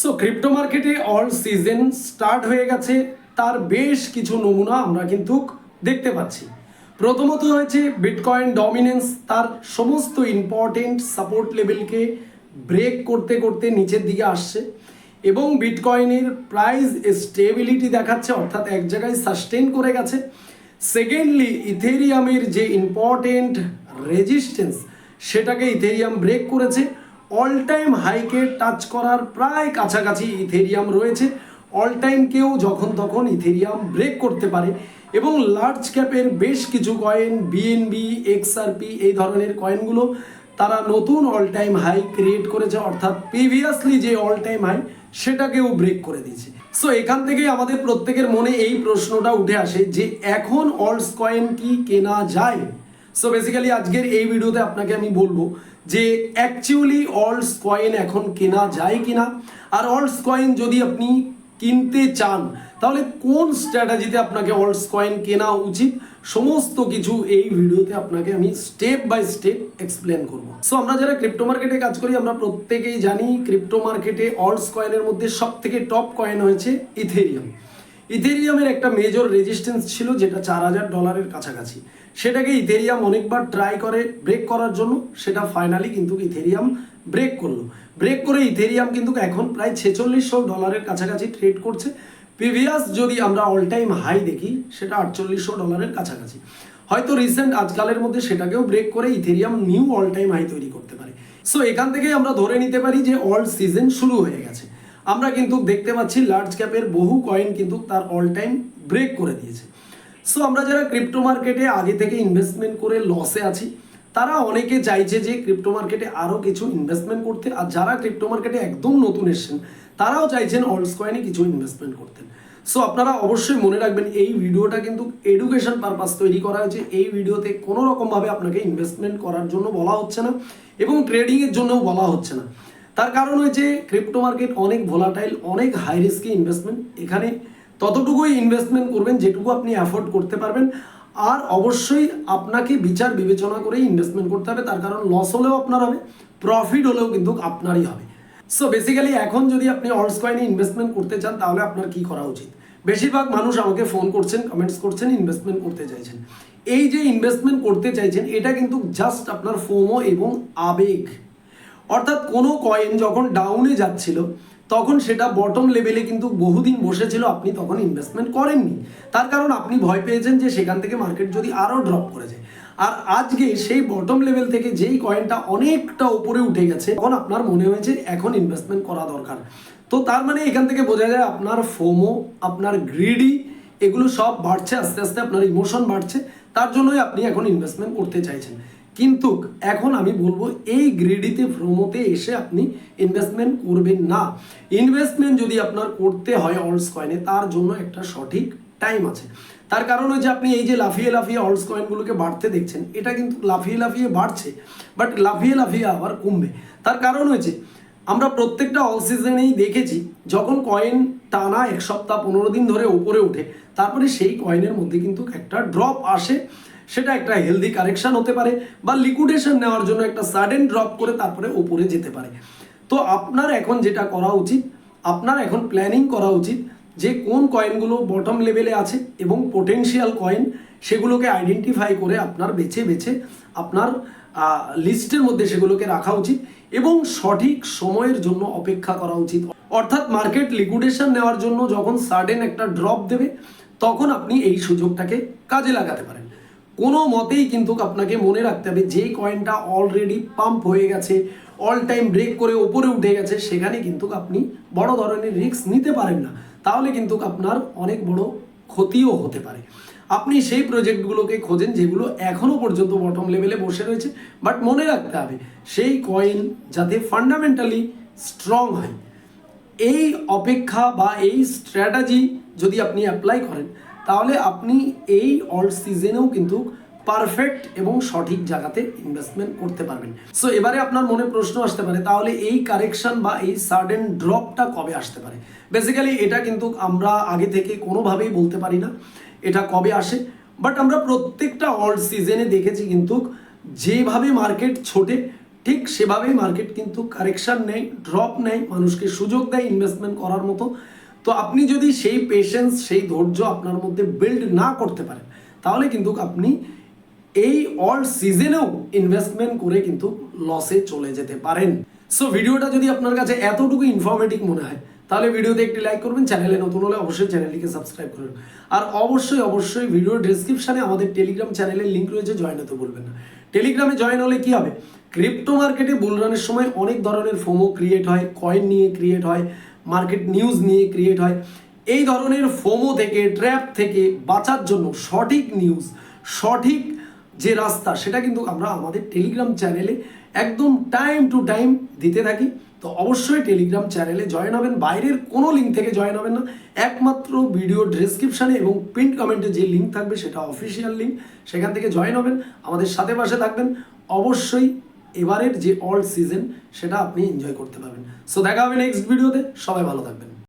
So crypto মার্কেটে all season start হয়ে গেছে। তার বেশ কিছু নমুনা আমরা কিন্তু দেখতে পাচ্ছি। প্রথমত হয়েছে বিটকয়েন ডমিনেন্স তার সমস্ত ইম্পর্টেন্ট সাপোর্ট লেভেলকে ব্রেক করতে করতে নিচের দিকে আসছে। এবং বিটকয়েনের প্রাইস স্টেবিলিটি দেখাচ্ছে, অর্থাৎ এক জায়গায় সাস্টেন করে গেছে। সেকেন্ডলি ইথেরিয়ামের যে ইম্পর্টেন্ট রেজিস্ট্যান্স সেটাকে ইথেরিয়াম ব্রেক করেছে। অল টাইম হাইকে টাচ করার প্রায় কাছাকাছি ইথেরিয়াম রয়েছে। অল টাইমকেও যখন তখন ইথেরিয়াম ব্রেক করতে পারে এবং লার্জ ক্যাপের বেশ কিছু কয়েন বিএনবি এক্সআরপি এই ধরনের কয়েনগুলো তারা নতুন অল টাইম হাই ক্রিয়েট করেছে। অর্থাৎ প্রিভিয়াসলি যে অল টাইম হাই সেটাকেও ব্রেক করে দিয়েছে। সো এখান থেকেই আমাদের প্রত্যেকের মনে এই প্রশ্নটা উঠে আসে যে এখন অলস কয়েন কি কেনা যায়? সো বেসিক্যালি আজকের এই ভিডিওতে আপনাকে আমি বলব যে অ্যাকচুয়ালি অলস কয়েন এখন কেনা যায় কিনা। আর অলস কয়েন যদি আপনি কিনতে চান, তাহলে কোন স্ট্র্যাটাজিতে আপনাকে অলস কয়েন কেনা উচিত? সমস্ত কিছু এই ভিডিওতে আপনাকে আমি স্টেপ বাই স্টেপ এক্সপ্লেন করব। সো আমরা যারা ক্রিপ্টো মার্কেটে কাজ করি, আমরা প্রত্যেকেই জানি ক্রিপ্টো মার্কেটে অলস কয়েনের মধ্যে সব থেকে টপ কয়েন হয়েছে ইথেরিয়াম ইথেরিয়ামের একটা মেজর রেজিস্ট্যান্স ছিল, যেটা চার হাজার ডলারের কাছাকাছি। সেটাকে ইথেরিয়াম অনেকবার ট্রাই করে ব্রেক করার জন্য, সেটা ফাইনালি কিন্তু ইথেরিয়াম ব্রেক করল। ব্রেক করে ইথেরিয়াম কিন্তু এখন প্রায় ছেচল্লিশশো ডলারের কাছাকাছি ট্রেড করছে। প্রিভিয়াস যদি আমরা অল টাইম হাই দেখি, সেটা আটচল্লিশশো ডলারের কাছাকাছি। হয়তো রিসেন্ট আজকালের মধ্যে সেটাকেও ব্রেক করে Ethereum new all time high তৈরি করতে পারে। সো এখান থেকেই আমরা ধরে নিতে পারি যে অল সিজন শুরু হয়ে গেছে। আমরা কিন্তু দেখতে পাচ্ছি লার্জ ক্যাপের বহু কয়েন কিন্তু তার অল টাইম ব্রেক করে দিয়েছে। সো আমরা যারা ক্রিপ্টো মার্কেটে আগে থেকে ইনভেস্টমেন্ট করে লসে আছি, তারা অনেকে চাইছে যে ক্রিপ্টো মার্কেটে আরও কিছু ইনভেস্টমেন্ট করতে, আর যারা ক্রিপ্টো মার্কেটে একদম নতুন এসছেন, তারাও চাইছেন অলস কয়েনে কিছু ইনভেস্টমেন্ট করতে। সো আপনারা অবশ্যই মনে রাখবেন, এই ভিডিওটা কিন্তু এডুকেশন পারপাস তৈরি করা হয়েছে। এই ভিডিওতে কোনো রকমভাবে আপনাকে ইনভেস্টমেন্ট করার জন্য বলা হচ্ছে না, এবং ট্রেডিংয়ের জন্যও বলা হচ্ছে না। তার কারণ হয়েছে ক্রিপ্টো মার্কেট অনেক ভোলাটাইল অনেক হাই রিস্কি ইনভেস্টমেন্ট এখানে ততটুকুই ইনভেস্টমেন্ট করবেন, যেটুকু আপনি অ্যাফোর্ড করতে পারবেন। আর অবশ্যই আপনাকে বিচার বিবেচনা করেই ইনভেস্টমেন্ট করতে হবে, তার কারণ লস হলেও আপনার হবে প্রফিট হলেও কিন্তু আপনারই হবে। সো বেসিক্যালি এখন যদি আপনি অলস কয়েনে ইনভেস্টমেন্ট করতে চান, তাহলে আপনার কি করা উচিত? বেশিরভাগ মানুষ আমাকে ফোন করছেন কমেন্টস করছেন ইনভেস্টমেন্ট করতে চাইছেন। এই যে ইনভেস্টমেন্ট করতে চাইছেন, এটা কিন্তু জাস্ট আপনার ফোমো এবং আবেগ। অর্থাৎ কোনো কয়েন যখন ডাউনে যাচ্ছিল তখন সেটা বটম লেভেলে কিন্তু বহুদিন বসেছিল, আপনি তখন ইনভেস্টমেন্ট করেননি। তার কারণ আপনি ভয় পেয়েছেন যে সেখান থেকে মার্কেট যদি আরও ড্রপ করে যায়। আর আজকে সেই বটম লেভেল থেকে যেই কয়েনটা অনেকটা উপরে উঠে গেছে, তখন আপনার মনে হয়েছে এখন ইনভেস্টমেন্ট করা দরকার। তো তার মানে এখান থেকে বোঝা যায় আপনার ফোমো আপনার গ্রিডি এগুলো সব বাড়ছে, আস্তে আস্তে আপনার ইমোশন বাড়ছে। তার জন্যই আপনি এখন ইনভেস্টমেন্ট করতে চাইছেন। কিন্তু এখন আমি বলব, এই গ্রেডিতে প্রোমোতে এসে আপনি ইনভেস্টমেন্ট করবেন না। ইনভেস্টমেন্ট যদি আপনার করতে হয় অলস কয়েনে তার জন্য একটা সঠিক টাইম আছে। তার কারণ হচ্ছে আপনি এই যে লাফিয়ে লাফিয়ে অলস কয়েনগুলোকে বাড়তে দেখছেন, এটা কিন্তু লাফিয়ে লাফিয়ে বাড়ছে বাট লাফিয়ে লাফিয়ে আবার কমবে। তার কারণ হয়েছে আমরা প্রত্যেকটা অল সিজনেই দেখেছি, যখন কয়েন টানা এক সপ্তাহ পনেরো দিন ধরে উপরে ওঠে, তারপরে সেই কয়েনের মধ্যে কিন্তু একটা ড্রপ আসে। সেটা একটা হেলদি কারেকশন হতে পারে বা লিকুইডেশন নেওয়ার জন্য একটা সাডেন ড্রপ করে তারপরে ওপরে যেতে পারে। তো আপনার এখন যেটা করা উচিত, আপনার এখন প্ল্যানিং করা উচিত যে কোন কয়েনগুলো বটম লেভেলে আছে এবং পোটেনশিয়াল কয়েন সেগুলোকে আইডেন্টিফাই করে আপনার বেছে বেছে আপনার লিস্টের মধ্যে সেগুলোকে রাখা উচিত এবং সঠিক সময়ের জন্য অপেক্ষা করা উচিত। অর্থাৎ মার্কেট লিকুইডেশন নেওয়ার জন্য যখন সাডেন একটা ড্রপ দেবে, তখন আপনি এই সুযোগটাকে কাজে লাগাতে পারেন। কোনো মতেই কিন্তু আপনাকে মনে রাখতে হবে যে কয়েনটা অলরেডি পাম্প হয়ে গেছে অল টাইম ব্রেক করে ওপরে উঠে গেছে, সেখানে কিন্তু আপনি বড় ধরনের রিস্ক নিতে পারেন না। তাহলে কিন্তু আপনার অনেক বড় ক্ষতিও হতে পারে। আপনি সেই প্রজেক্টগুলোকে খোঁজেন, যেগুলো এখনও পর্যন্ত বটম লেভেলে বসে রয়েছে বাট মনে রাখতে হবে, সেই কয়েন যাতে ফান্ডামেন্টালি স্ট্রং হয়। এই অপেক্ষা বা এই স্ট্র্যাটাজি যদি আপনি অ্যাপ্লাই করেন তাহলে আপনি এই অল সিজনেও কিন্তু পারফেক্ট এবং সঠিক জায়গাতে ইনভেস্টমেন্ট করতে পারবেন। সো এবারে আপনার মনে প্রশ্ন আসতে পারে, তাহলে এই কারেকশন বা এই সাডেন ড্রপটা কবে আসতে পারে? বেসিক্যালি এটা কিন্তু আমরা আগে থেকে কোনোভাবেই বলতে পারি না, এটা কবে আসে? বাট আমরা প্রত্যেকটা অল সিজনে দেখেছি কিন্তু যেভাবে মার্কেট ছোটে, ঠিক সেভাবেই মার্কেট কিন্তু কারেকশন নেয় ড্রপ নেয়, মানুষকে সুযোগ দেয় ইনভেস্টমেন্ট করার মতো। তো আপনি যদি সেই পেশেন্স সেই ধৈর্য আপনার মধ্যে বিল্ড না করতে পারেন, তাহলে কিন্তু আপনি এই অল সিজনেও ইনভেস্টমেন্ট করে কিন্তু লসে চলে যেতে পারেন। সো ভিডিওটা যদি আপনার কাছে এতটুকু ইনফরমেটিভ মনে হয়, তাহলে ভিডিওতে একটি লাইক করবেন চ্যানেলে নতুন হলে অবশ্যই চ্যানেলটিকে সাবস্ক্রাইব করবেন আর অবশ্যই অবশ্যই ভিডিওর ডেসক্রিপশনে আমাদের টেলিগ্রাম চ্যানেলের লিঙ্ক রয়েছে জয়েন হতে বলবেন না। টেলিগ্রামে জয়েন হলে কি হবে? ক্রিপ্টো মার্কেটে বুলরানের সময় অনেক ধরনের ফোমো ক্রিয়েট হয় কয়েন নিয়ে ক্রিয়েট হয় মার্কেট নিউজ নিয়ে ক্রিয়েট হয়। এই ধরনের ফোমো থেকে ট্র্যাপ থেকে বাঁচার জন্য সঠিক নিউজ সঠিক যে রাস্তা, সেটা কিন্তু আমরা আমাদের টেলিগ্রাম চ্যানেলে একদম টাইম টু টাইম দিতে থাকি। তো অবশ্যই টেলিগ্রাম চ্যানেলে জয়েন হবেন। বাইরের কোনো লিঙ্ক থেকে জয়েন হবেন না। একমাত্র ভিডিও ডেসক্রিপশানে এবং পিন কমেন্টে যে লিঙ্ক থাকবে, সেটা অফিসিয়াল লিঙ্ক সেখান থেকে জয়েন হবেন। আমাদের সাথে পাশে থাকবেন। অবশ্যই এবারের যে অল সিজন সেটা আপনি এনজয় করতে পারবেন। সো দেখা হবে নেক্সট ভিডিওতে সবাই ভালো থাকবেন।